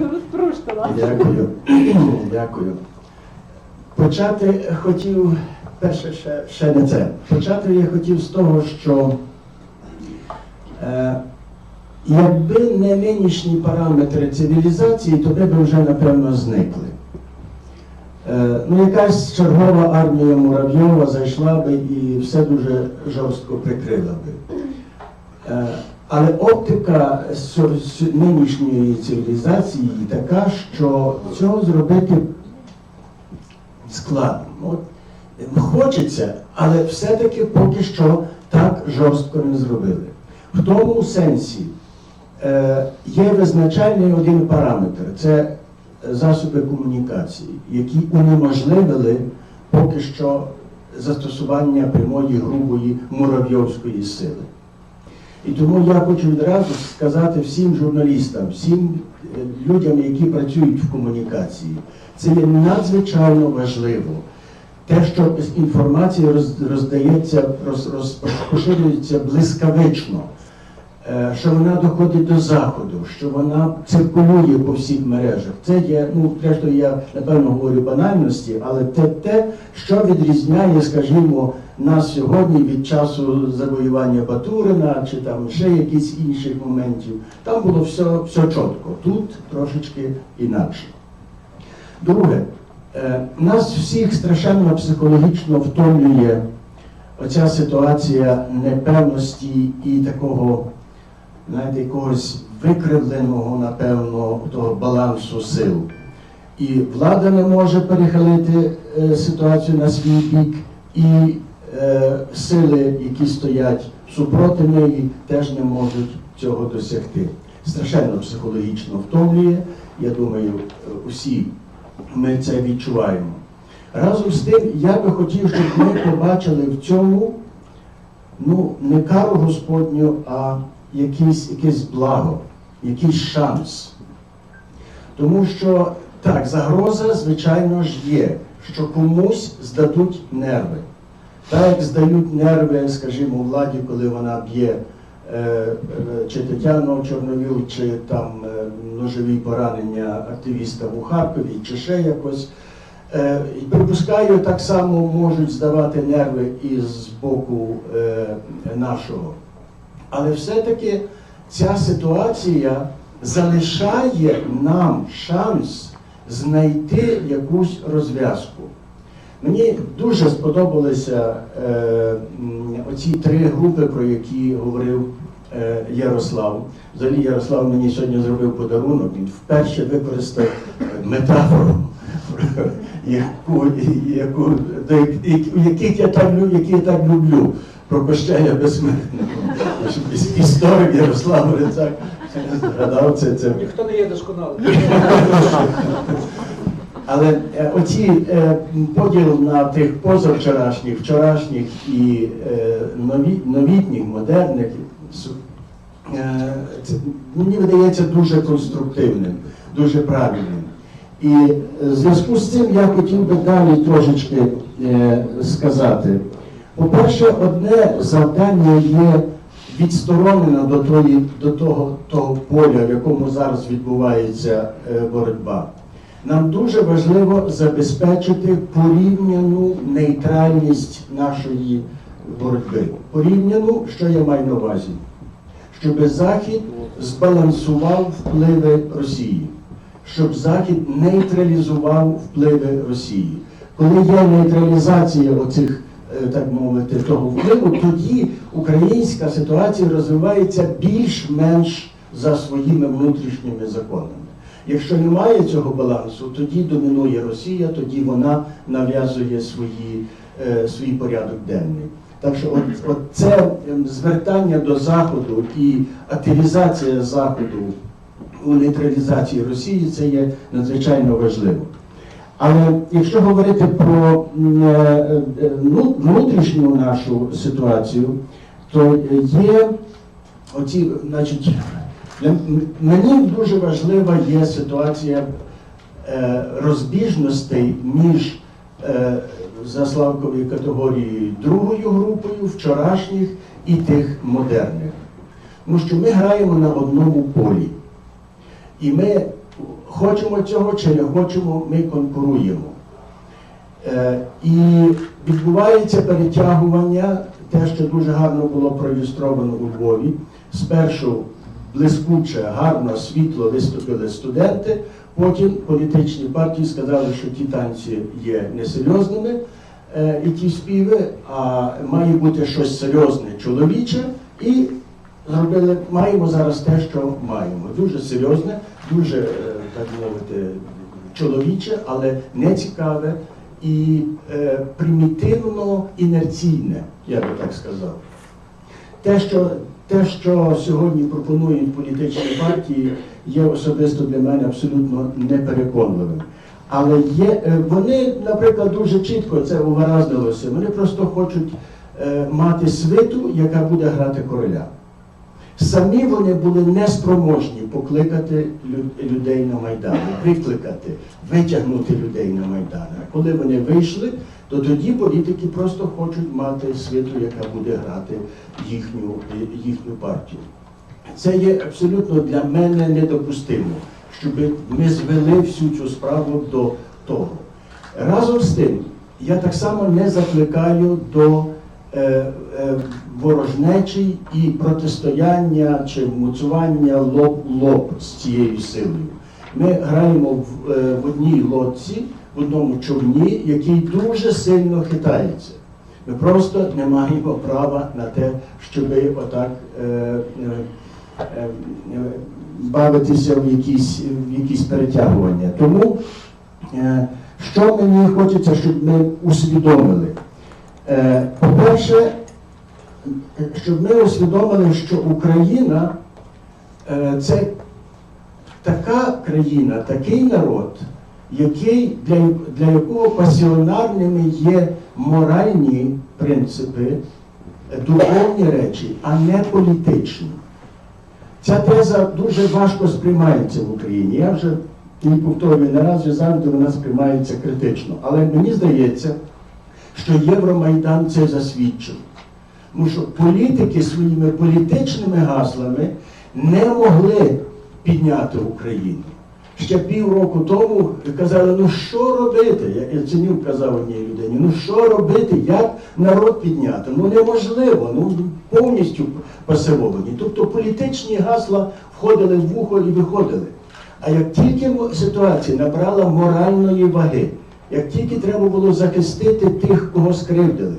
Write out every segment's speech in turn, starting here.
Розпружте. Дякую. Дякую. Почати хотів, перше, ще, ще не це. Почати я хотів з того, що е, якби не нинішні параметри цивілізації, то ми б вже напевно зникли. Е, ну, якась чергова армія Муравйова зайшла би і все дуже жорстко прикрила би. Е, Але оптика нинішньої цивілізації така, що цього зробити складно. От, е, хочеться, але все-таки поки що так жорстко не зробили. В тому сенсі е, є визначальний один параметр це засоби комунікації, які унеможливили поки що застосування прямої грубої муравйовської сили. І тому я хочу відразу сказати всім журналістам, всім е, людям, які працюють в комунікації, це є надзвичайно важливо. Те, що інформація роз- роздається, розпоширюється роз- блискавично, що вона доходить до заходу, що вона циркулює по всіх мережах. Це є, ну, зрештою, я напевно говорю банальності, але це те, що відрізняє, скажімо, нас сьогодні від часу завоювання Батурина чи там ще якісь інших моментів. Там було все, все чітко. Тут трошечки інакше. Друге, е, нас всіх страшенно психологічно втомлює оця ситуація непевності і такого, знаєте, якогось викривленого, напевно, того балансу сил. І влада не може перехилити е, ситуацію на свій бік, і е, сили, які стоять супроти неї, теж не можуть цього досягти. Страшенно психологічно втомлює. Я думаю, усі ми це відчуваємо. Разом з тим, я би хотів, щоб ми побачили в цьому ну, не кару Господню, а якийсь, якесь благо, якийсь шанс. Тому що так, загроза, звичайно ж, є, що комусь здадуть нерви. Так як здають нерви, скажімо, владі, коли вона б'є е, е, чи Тетяну Чорновіл, чи там е, ножові поранення активіста у Харкові, чи ще якось. Е, припускаю, так само можуть здавати нерви і з боку е, нашого. Але все-таки ця ситуація залишає нам шанс знайти якусь розв'язку. Мені дуже сподобалися е, оці три групи, про які говорив е, Ярослав. Взагалі Ярослав мені сьогодні зробив подарунок, він вперше використав метафору, яку, яку, яких я так, лю- які я так люблю, про Кощея безсмертного. Історик Ярослав Грицак згадав це. це Ніхто не є досконалий. але е, оці е, поділ на тих позавчорашніх, вчорашніх і е, нові, новітніх, модерних, мені видається дуже конструктивним, дуже правильним. І в зв'язку з цим я хотів би далі трошечки сказати. По-перше, одне завдання є відсторонено до, тої, до того, того поля, в якому зараз відбувається е, боротьба. Нам дуже важливо забезпечити порівняну нейтральність нашої боротьби. Порівняну, що я маю на увазі? Щоб Захід збалансував впливи Росії, щоб Захід нейтралізував впливи Росії. Коли є нейтралізація оцих, так мовити, того впливу, тоді українська ситуація розвивається більш-менш за своїми внутрішніми законами. Якщо немає цього балансу, тоді домінує Росія, тоді вона нав'язує свої, е, свій порядок денний. Так що от, от це ем, звертання до Заходу і активізація Заходу у нейтралізації Росії це є надзвичайно важливо. Але якщо говорити про е, е, ну, внутрішню нашу ситуацію, то є оці, значить, мені дуже важлива є ситуація е, розбіжностей між заславковою категорією другою групою, вчорашніх і тих модерних. Тому що ми граємо на одному полі. І ми хочемо цього чи не хочемо, ми конкуруємо. Е, І відбувається перетягування, те, що дуже гарно було проілюстровано у Львові. Спершу блискуче, гарно, світло виступили студенти, потім політичні партії сказали, що ті танці є несерйозними, е, і ті співи, а має бути щось серйозне, чоловіче, і зробили, маємо зараз те, що маємо. Дуже серйозне, дуже, е, так мовити, чоловіче, але не цікаве і е, примітивно інерційне, я би так сказав. Те, що, те, що сьогодні пропонують політичні партії, є особисто для мене абсолютно непереконливим. Але є, е, вони, наприклад, дуже чітко це увиразнилося. Вони просто хочуть е, мати свиту, яка буде грати короля. Самі вони були неспроможні покликати людей на Майдан, викликати, витягнути людей на Майдан. А коли вони вийшли, то тоді політики просто хочуть мати світу, яка буде грати їхню, їхню партію. Це є абсолютно для мене недопустимо, щоб ми звели всю цю справу до того. Разом з тим, я так само не закликаю до е, е, ворожнечі і протистояння чи муцування лоб-лоб з цією силою. Ми граємо в, е, в одній лодці, в одному човні, який дуже сильно хитається. Ми просто не маємо права на те, щоб отак е, е, е, бавитися в якісь, в якісь перетягування. Тому, е, що мені хочеться, щоб ми усвідомили. Е, По-перше, щоб ми усвідомили, що Україна е, це така країна, такий народ, який, для, для якого пасіонарними є моральні принципи, духовні речі, а не політичні. Ця теза дуже важко сприймається в Україні. Я вже її повторюю не раз, вже завжди вона сприймається критично. Але мені здається, що Євромайдан це засвідчив. Тому що політики своїми політичними гаслами не могли підняти Україну. Ще півроку тому казали, ну що робити? Як Яценюк казав одній людині, ну що робити, як народ підняти? Ну неможливо, ну повністю пасивовані. Тобто політичні гасла входили в вухо і виходили. А як тільки ситуація набрала моральної ваги, як тільки треба було захистити тих, кого скривдили,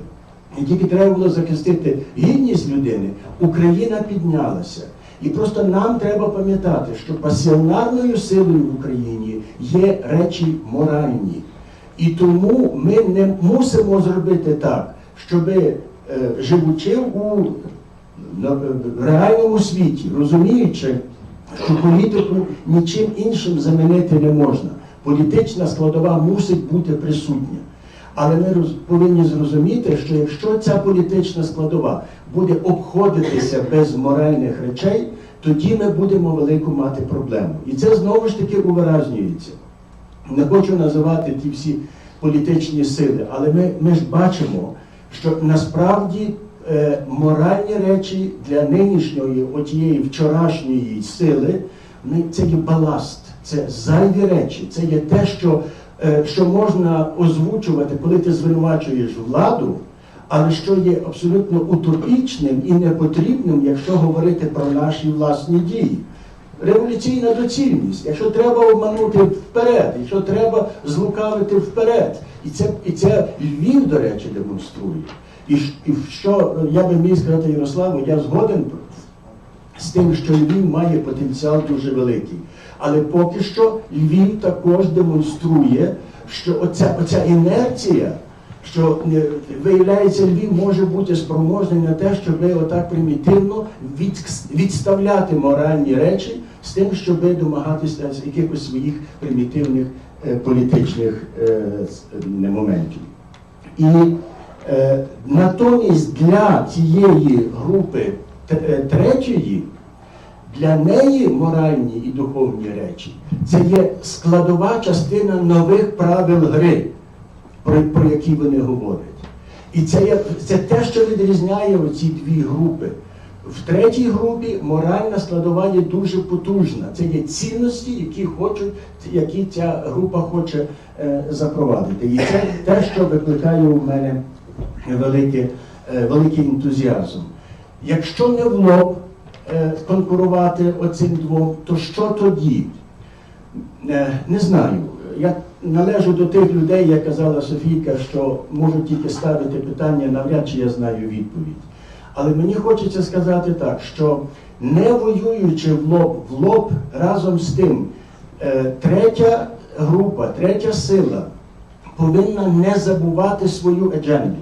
і тільки треба було захистити гідність людини, Україна піднялася. І просто нам треба пам'ятати, що пасіонарною силою в Україні є речі моральні. І тому ми не мусимо зробити так, щоб живучи у реальному світі, розуміючи, що політику нічим іншим замінити не можна. Політична складова мусить бути присутня. Але ми повинні зрозуміти, що якщо ця політична складова буде обходитися без моральних речей, тоді ми будемо велику мати проблему. І це знову ж таки увиразнюється. Не хочу називати ті всі політичні сили, але ми, ми ж бачимо, що насправді е, моральні речі для нинішньої, отієї вчорашньої сили, вони- це є баласт, це зайві речі, це є те, що, що можна озвучувати, коли ти звинувачуєш владу, але що є абсолютно утопічним і непотрібним, якщо говорити про наші власні дії. Революційна доцільність. Якщо треба обманути вперед, якщо треба злукавити вперед. І це, і це Львів, до речі, демонструє. І, і що я би міг сказати Ярославу, я згоден з тим, що Львів має потенціал дуже великий. Але поки що Львів також демонструє, що оця, оця інерція, що е, виявляється, Львів може бути спроможний на те, щоб отак примітивно від, відставляти моральні речі з тим, щоб домагатися якихось своїх примітивних е, політичних е, моментів. І е, натомість для цієї групи е, третьої, для неї моральні і духовні речі це є складова частина нових правил гри, про, про які вони говорять. І це, є, це те, що відрізняє оці дві групи. В третій групі моральна складова є дуже потужна. Це є цінності, які хочуть, які ця група хоче е, запровадити. І це те, що викликає у мене велике, е, великий ентузіазм. Якщо не в лоб конкурувати оцим двом, то що тоді? Е, Не знаю. Я належу до тих людей, як казала Софійка, що можуть тільки ставити питання, навряд чи я знаю відповідь. Але мені хочеться сказати так, що не воюючи в лоб в лоб разом з тим, е, третя група, третя сила повинна не забувати свою едженду,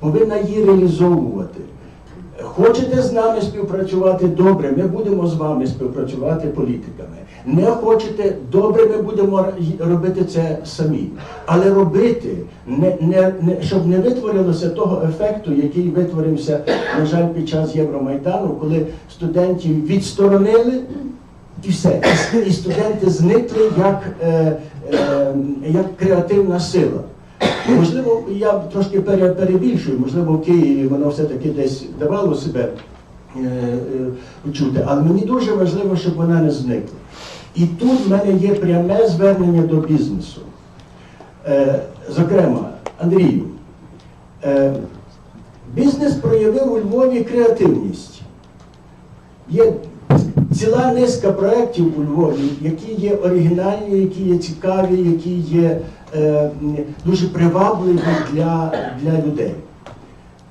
повинна її реалізовувати. Хочете з нами співпрацювати добре, ми будемо з вами співпрацювати політиками. Не хочете добре, ми будемо робити це самі. Але робити, не, не, не, щоб не витворилося того ефекту, який витворився, на жаль, під час Євромайдану, коли студентів відсторонили і все. І студенти зникли як, е, е, як креативна сила. Можливо, я трошки перебільшую, можливо, в Києві воно все-таки десь давало себе е, е, почути, але мені дуже важливо, щоб вона не зникла. І тут в мене є пряме звернення до бізнесу. Е, зокрема, Андрію, бізнес проявив у Львові креативність. Є ціла низка проєктів у Львові, які є оригінальні, які є цікаві, які є дуже привабливі для, для людей.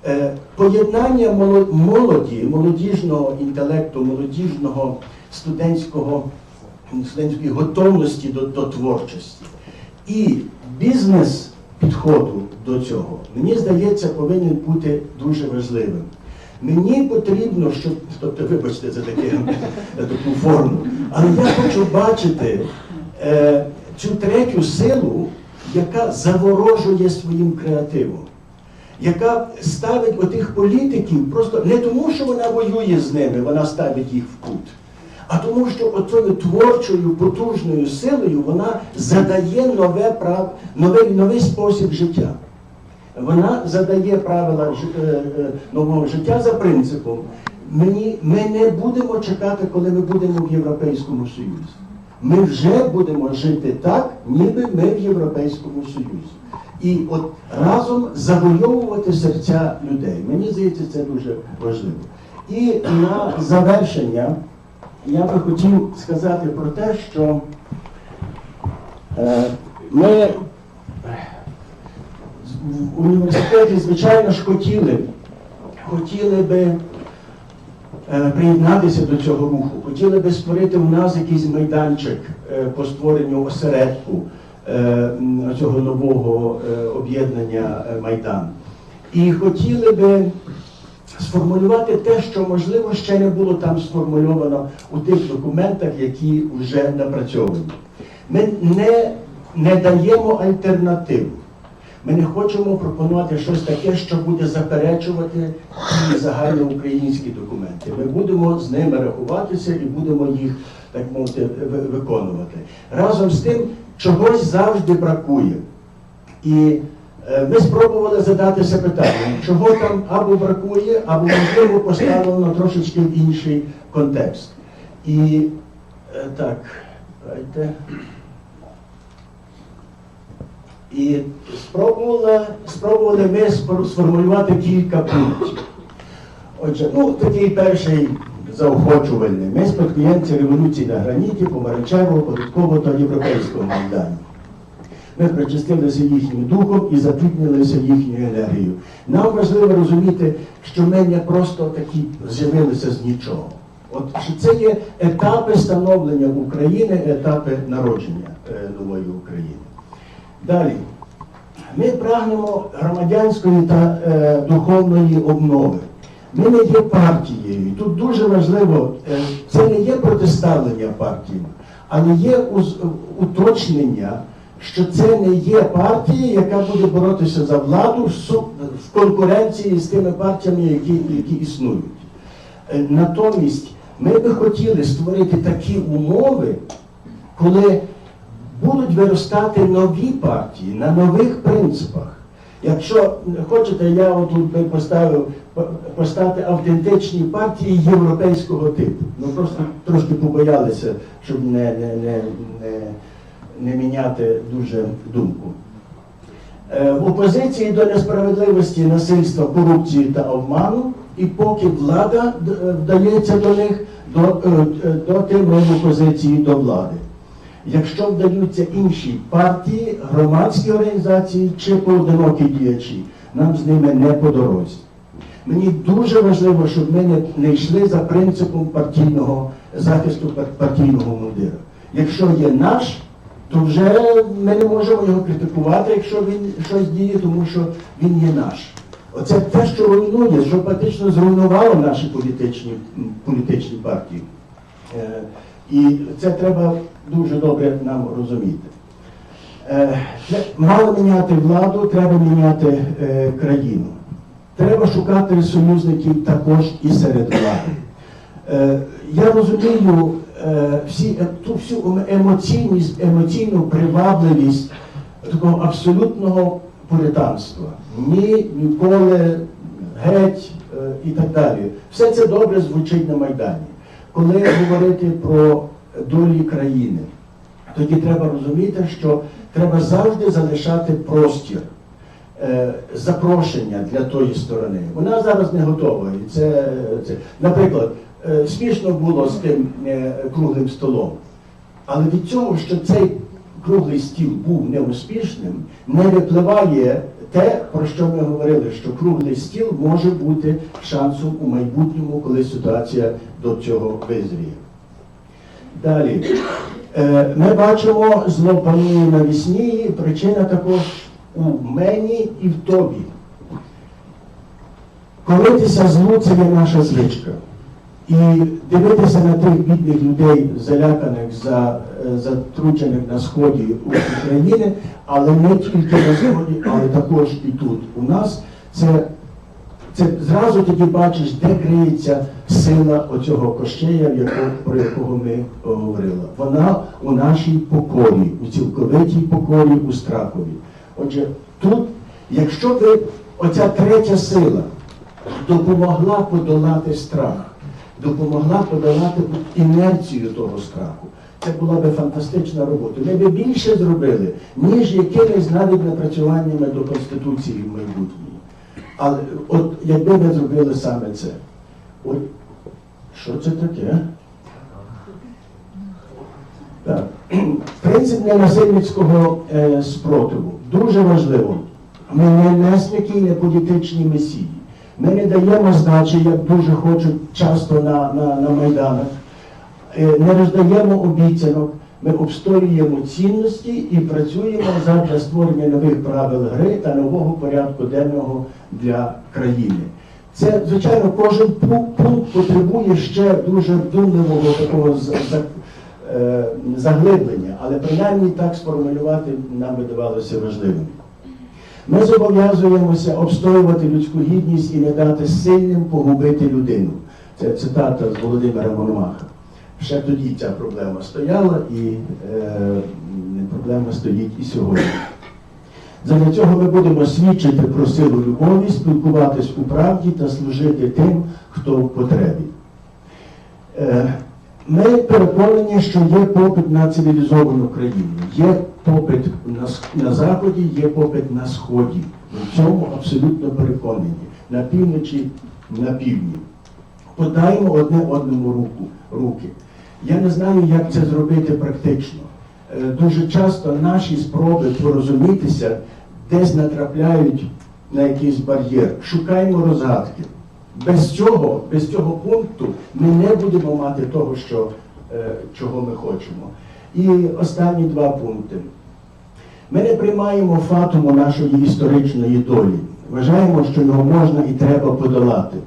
Е, поєднання молоді, молодіжного інтелекту, молодіжного студентського, студентської готовності до, до творчості і бізнес підходу до цього, мені здається, повинен бути дуже важливим. Мені потрібно, щоб, тобто, вибачте за таке, таку форму, але я хочу бачити е, цю третю силу, яка заворожує своїм креативом яка ставить отих політиків просто не тому, що вона воює з ними, вона ставить їх в кут, а тому, що отою творчою, потужною силою вона задає нове прав, новий, новий спосіб життя. Вона задає правила е, е, нового життя за принципом. Ми не будемо чекати, коли ми будемо в Європейському Союзі. Ми вже будемо жити так, ніби ми в Європейському Союзі. І от разом завойовувати серця людей. Мені здається, це дуже важливо. І на завершення я би хотів сказати про те, що е, ми в університеті, звичайно ж, хотіли, хотіли би приєднатися до цього руху, хотіли би створити у нас якийсь майданчик е, по створенню осередку е, цього нового е, об'єднання е, Майдан. І хотіли би сформулювати те, що можливо ще не було там сформульовано у тих документах, які вже напрацьовані. Ми не, не даємо альтернатив. Ми не хочемо пропонувати щось таке, що буде заперечувати загальноукраїнські документи. Ми будемо з ними рахуватися і будемо їх, так мовити, виконувати. Разом з тим, чогось завжди бракує. І е, ми спробували задатися питанням, чого там або бракує, або можливо поставлено трошечки в інший контекст. І е, так, давайте. І спробували, ми сформулювати кілька пунктів. Отже, ну такий перший заохочувальний. Ми спадкоємці революції на граніті, помаранчевого, податкового та європейського майдану. Ми причастилися їхнім духом і запітнилися їхньою енергією. Нам важливо розуміти, що ми не просто такі з'явилися з нічого. От що це є етапи становлення України, етапи народження е, нової України. Далі. Ми прагнемо громадянської та е, духовної обнови. Ми не є партією. Тут дуже важливо, е, це не є протиставлення партіям, але є уз- уточнення, що це не є партія, яка буде боротися за владу в в конкуренції з тими партіями, які, які існують. Е, Натомість ми би хотіли створити такі умови, коли будуть виростати нові партії на нових принципах. Якщо хочете, я отут би поставив по- постати автентичні партії європейського типу. Ну просто трошки побоялися, щоб не, не, не, не, не міняти дуже думку. Е, В опозиції до несправедливості, насильства, корупції та обману, і поки влада е, вдається до них, до, е, доти ми в опозиції до влади. Якщо вдаються інші партії, громадські організації чи поодинокі діячі, нам з ними не по дорозі. Мені дуже важливо, щоб ми не, йшли за принципом партійного захисту партійного мундира. Якщо є наш, то вже ми не можемо його критикувати, якщо він щось діє, тому що він є наш. Оце те, що руйнує, що фактично зруйнувало наші політичні, політичні партії. І це треба дуже добре нам розуміти. Е, Мало міняти владу, треба міняти е, країну. Треба шукати союзників також і серед влади. Е, Я розумію всі, ту всю ем- емоційність, емоційну привабливість такого абсолютного пуританства. Ні, ніколи, геть і так далі. Все це добре звучить на Майдані. Коли говорити про долі країни, тоді треба розуміти, що треба завжди залишати простір, е, запрошення для тої сторони. Вона зараз не готова. І це, це. Наприклад, е, смішно було з тим е, круглим столом. Але від цього, що цей круглий стіл був неуспішним, не випливає те, про що ми говорили, що круглий стіл може бути шансом у майбутньому, коли ситуація до цього визріє. Далі. Е, Ми бачимо зло панує на і причина також у мені і в тобі. Коритися злу це є наша звичка. І дивитися на тих бідних людей, заляканих, за, е, затручених на сході України, але не тільки на сході, але також і тут у нас, це, це зразу тоді бачиш, де криється сила оцього кощея, якого, про якого ми говорили. Вона у нашій покорі, у цілковитій покорі, у страхові. Отже, тут, якщо би оця третя сила допомогла подолати страх, допомогла подолати інерцію того страху. Це була би фантастична робота. Ми би більше зробили, ніж якимись навіть напрацюваннями до Конституції в майбутньому. Але от якби ми зробили саме це. Ой, що це таке? Так. Принцип ненасильницького е, спротиву дуже важливо. Ми не несмікі, не політичні месії. Ми не даємо здачі, як дуже хочуть часто на, на, на Майданах. Е, Не роздаємо обіцянок. Ми обстоюємо цінності і працюємо задля створення нових правил гри та нового порядку денного для країни. Це, звичайно, кожен пункт потребує ще дуже вдумливого такого е, заглиблення, але принаймні так сформулювати нам видавалося важливим. Ми зобов'язуємося обстоювати людську гідність і не дати сильним погубити людину. Це цитата з Володимира Мономаха. Ще тоді ця проблема стояла, і е, проблема стоїть і сьогодні. Задля цього ми будемо свідчити про силу любові, спілкуватись у правді та служити тим, хто в потребі. Е, Ми переконані, що є попит на цивілізовану країну, є попит на, на Заході, є попит на Сході. Ми в цьому абсолютно переконані. На півночі, на півдні. Подаємо одне одному руку, руки. Я не знаю, як це зробити практично. Е, Дуже часто наші спроби порозумітися десь натрапляють на якийсь бар'єр. Шукаємо розгадки. Без цього, без цього пункту ми не будемо мати того, що, е, чого ми хочемо. І останні два пункти. Ми не приймаємо фатуму нашої історичної долі. Вважаємо, що його можна і треба подолати.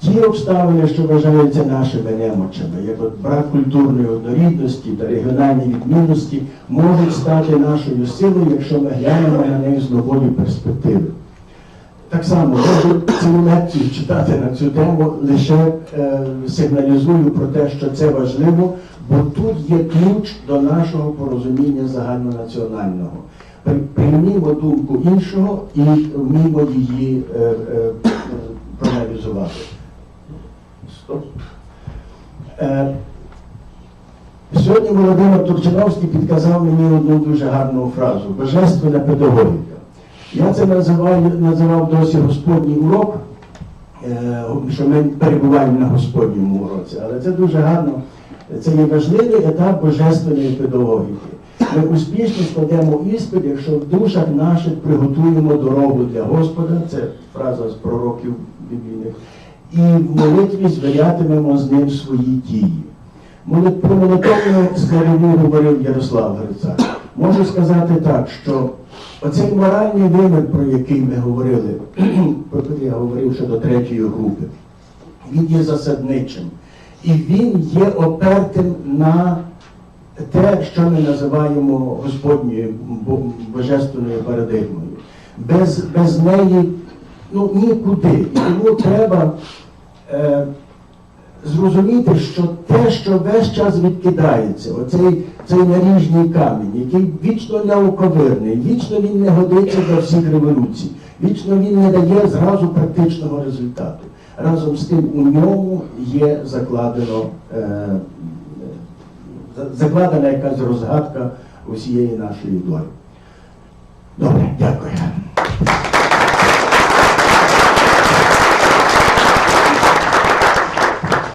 Ті обставини, що вважаються нашими немочами, як от брак культурної однорідності та регіональні відмінності, можуть стати нашою силою, якщо ми глянемо на них з нової перспективи. Так само можу цілу лекцію читати на цю тему, лише е, сигналізую про те, що це важливо, бо тут є ключ до нашого порозуміння загальнонаціонального. Приймімо думку іншого і вміємо її е, е, е, проаналізувати. Стоп. Е, Сьогодні Володимир Турчиновський підказав мені одну дуже гарну фразу божественна педагогіка. Я це називаю, називав досі Господній урок, е, що ми перебуваємо на Господньому уроці. Але це дуже гарно. Це є важливий етап божественної педагогіки. Ми успішно складемо іспит, якщо в душах наших приготуємо дорогу для Господа, це фраза з пророків біблійних, і в молитві звірятимемо з ним свої дії. Про молитовну складову говорив Ярослав Грицак. Можу сказати так, що оцей моральний вимір, про який ми говорили, про який я говорив щодо третьої групи, він є засадничим. І він є опертим на те, що ми називаємо Господньою божественною парадигмою. Без, без неї ну, нікуди. І тому треба е, зрозуміти, що те, що весь час відкидається, оцей цей наріжний камінь, який вічно неоковирний, вічно він не годиться до всіх революцій, вічно він не дає зразу практичного результату. Разом з тим у ньому є закладено, е, закладена якась розгадка усієї нашої долі. Добре, дякую.